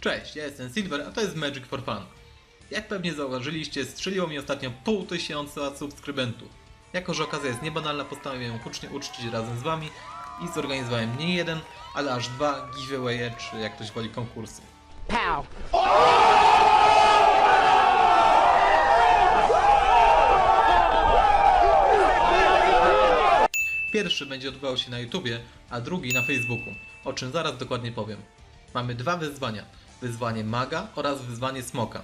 Cześć, ja jestem Silver, a to jest Magic for Fun. Jak pewnie zauważyliście, strzeliło mi ostatnio pół tysiąca subskrybentów. Jako, że okazja jest niebanalna, postanowiłem ją hucznie uczcić razem z wami i zorganizowałem nie jeden, ale aż dwa giveawaye, czy jak ktoś woli konkursy. Pow. Pierwszy będzie odbywał się na YouTubie, a drugi na Facebooku, o czym zaraz dokładnie powiem. Mamy dwa wyzwania. Wyzwanie Maga oraz wyzwanie Smoka.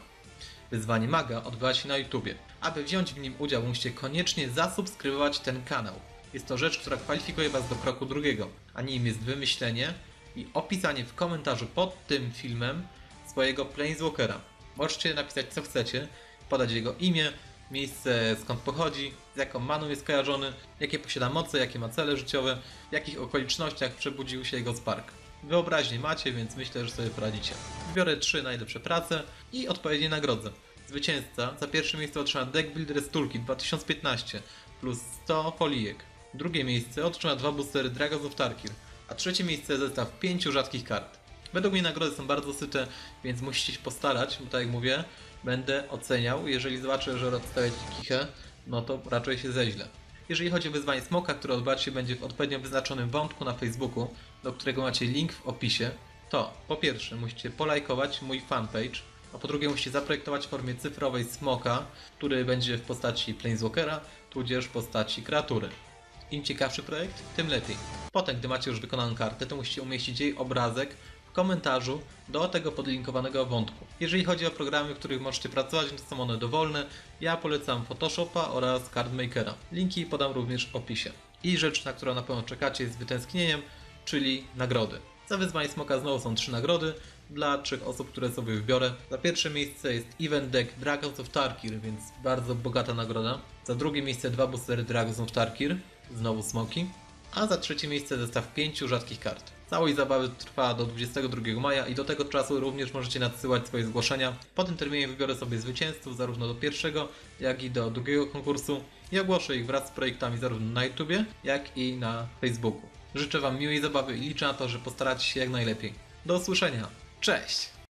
Wyzwanie Maga odbywa się na YouTubie. Aby wziąć w nim udział, musicie koniecznie zasubskrybować ten kanał. Jest to rzecz, która kwalifikuje Was do kroku drugiego, a nim jest wymyślenie i opisanie w komentarzu pod tym filmem swojego Planeswalkera. Możecie napisać co chcecie, podać jego imię, miejsce skąd pochodzi, z jaką maną jest kojarzony, jakie posiada moce, jakie ma cele życiowe, w jakich okolicznościach przebudził się jego spark. Wyobraźnię macie, więc myślę, że sobie poradzicie. Wybiorę trzy najlepsze prace i odpowiednie nagrodzę. Zwycięzca za pierwsze miejsce otrzyma Deck Builders Toolkit 2015 plus 100 folijek. Drugie miejsce otrzyma dwa boostery Dragons of Tarkir, a trzecie miejsce zestaw pięciu rzadkich kart. Według mnie nagrody są bardzo syte, więc musicie się postarać, bo tak jak mówię, będę oceniał. Jeżeli zobaczę, że odstawiacie kichę, no to raczej się zeźle. Jeżeli chodzi o wyzwanie smoka, które się będzie w odpowiednio wyznaczonym wątku na Facebooku, do którego macie link w opisie, to po pierwsze musicie polajkować mój fanpage, a po drugie musicie zaprojektować w formie cyfrowej smoka, który będzie w postaci Planeswalkera, tudzież w postaci kreatury. Im ciekawszy projekt, tym lepiej. Potem, gdy macie już wykonaną kartę, to musicie umieścić jej obrazek komentarzu do tego podlinkowanego wątku. Jeżeli chodzi o programy, w których możecie pracować, to są one dowolne. Ja polecam Photoshopa oraz Cardmakera. Linki podam również w opisie. I rzecz, na którą na pewno czekacie z wytęsknieniem, czyli nagrody. Za wyzwanie smoka znowu są trzy nagrody dla trzech osób, które sobie wybiorę. Za pierwsze miejsce jest Event Deck Dragons of Tarkir, więc bardzo bogata nagroda. Za drugie miejsce dwa boostery Dragons of Tarkir, znowu smoki. A za trzecie miejsce zestaw pięciu rzadkich kart. Całość zabawy trwa do 22 maja i do tego czasu również możecie nadsyłać swoje zgłoszenia. Po tym terminie wybiorę sobie zwycięzców zarówno do pierwszego, jak i do drugiego konkursu i ogłoszę ich wraz z projektami zarówno na YouTubie, jak i na Facebooku. Życzę Wam miłej zabawy i liczę na to, że postaracie się jak najlepiej. Do usłyszenia. Cześć!